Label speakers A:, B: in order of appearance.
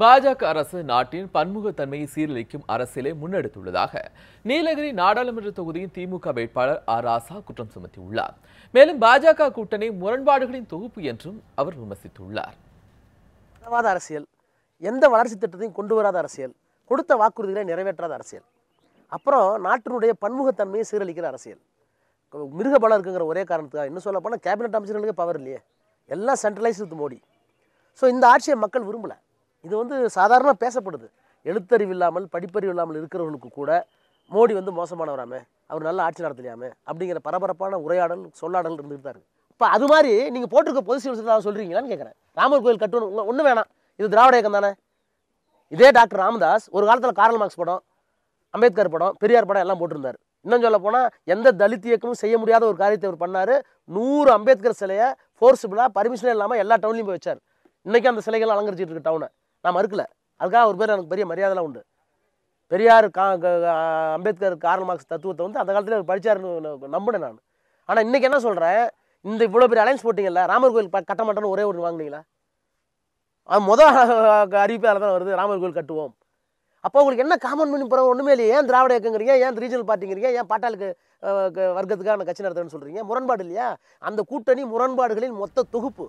A: பாஜக அரசு நாட்டின் பன்முகத்தன்மையை சீரழிக்கும் அரசியலை முன்னெடுத்துள்ளதாக நீலகிரி நாடாளுமன்ற தொகுதியின் திமுக வேட்பாளர் ஆர் ராசா குற்றம் சுமத்தியுள்ளார். மேலும் பாஜக கூட்டணி முரண்பாடுகளின் தொகுப்பு என்றும் அவர் விமர்சித்துள்ளார்.
B: மதவாத அரசியல் எந்த வளர்ச்சி திட்டத்தையும் கொண்டு வராத அரசியல் கொடுத்த வாக்குறுதிகளை நிறைவேற்றாத அரசியல் அப்புறம் நாட்டினுடைய பன்முகத்தன்மையை சீரழிக்கிற அரசியல். மிருக பலம் இருக்குங்கிற ஒரே காரணத்துக்காக இன்னும் சொல்ல போனால் கேபினட் அமைச்சர்களுக்கு பவர் இல்லையே. எல்லாம் சென்ட்ரலைஸ் வித் மோடி. ஸோ இந்த ஆட்சியை மக்கள் விரும்பலை. இது வந்து சாதாரண பேசப்படுது. எழுத்தறிவு இல்லாமல் படிப்பறிவு இல்லாமல் இருக்கிறவர்களுக்கு கூட மோடி வந்து மோசமானவராமே அவர் நல்ல ஆட்சி நடத்தலையாமே அப்படிங்கிற பரபரப்பான உரையாடல் சொல்லாடல் இருந்துகிட்டு தான் இப்போ அது மாதிரி நீங்கள் போட்டிருக்க பொசிஷன் சொல்கிறீங்களான்னு கேட்குறேன் ராமர் கோயில் கட்டணும் ஒன்றும் வேணாம். இது திராவிட இயக்கம் தானே? இதே டாக்டர் ராமதாஸ் ஒரு காலத்தில் காரல் மார்க்ஸ் படம் அம்பேத்கர் படம் பெரியார் படம் எல்லாம் போட்டிருந்தார். இன்னும் சொல்ல போனால் எந்த தலித் இயக்கமும் செய்ய முடியாத ஒரு காரியத்தை அவர் பண்ணார். நூறு அம்பேத்கர் சிலையை ஃபோர்ஸபிளாக பர்மிஷனே இல்லாமல் எல்லா டவுன்லையும் போய் வச்சார். இன்றைக்கி அந்த சிலைகள் அலங்கரிச்சிட்டு இருக்க டவுனை நான் மறுக்கலை. அதுக்காக ஒரு பேர் எனக்கு பெரிய மரியாதைலாம் உண்டு. பெரியார் கா க- அம்பேத்கர் கார்ல் மார்க்ஸ் தத்துவத்தை வந்து அந்த காலத்தில் அவர் படித்தாருன்னு நம்பினேன் நான். ஆனால் இன்றைக்கி என்ன சொல்கிறேன் இந்த இவ்வளோ பெரிய அலைன்ஸ் போட்டிங்கல்ல ராமர் கோயில் கட்ட மாட்டேன்னு ஒரே ஒரு வாங்கினீங்களா? அது மொதல் அறிவிப்பு அதில் தான் வருது ராமர் கோயில் கட்டுவோம். அப்போ உங்களுக்கு என்ன காமன் பண்ணி பிறகு ஒன்றுமே இல்லையே ஏன் திராவிட இயக்கங்கிறீங்க ஏன் ரீஜனல் பார்ட்டிங்கிறீங்க ஏன் பாட்டாளுக்கு அஹ், வர்க்கத்துக்கான கட்சி நடத்துறேன்னு சொல்கிறீங்க முரண்பாடு இல்லையா? அந்த கூட்டணி முரண்பாடுகளின் மொத்த தொகுப்பு.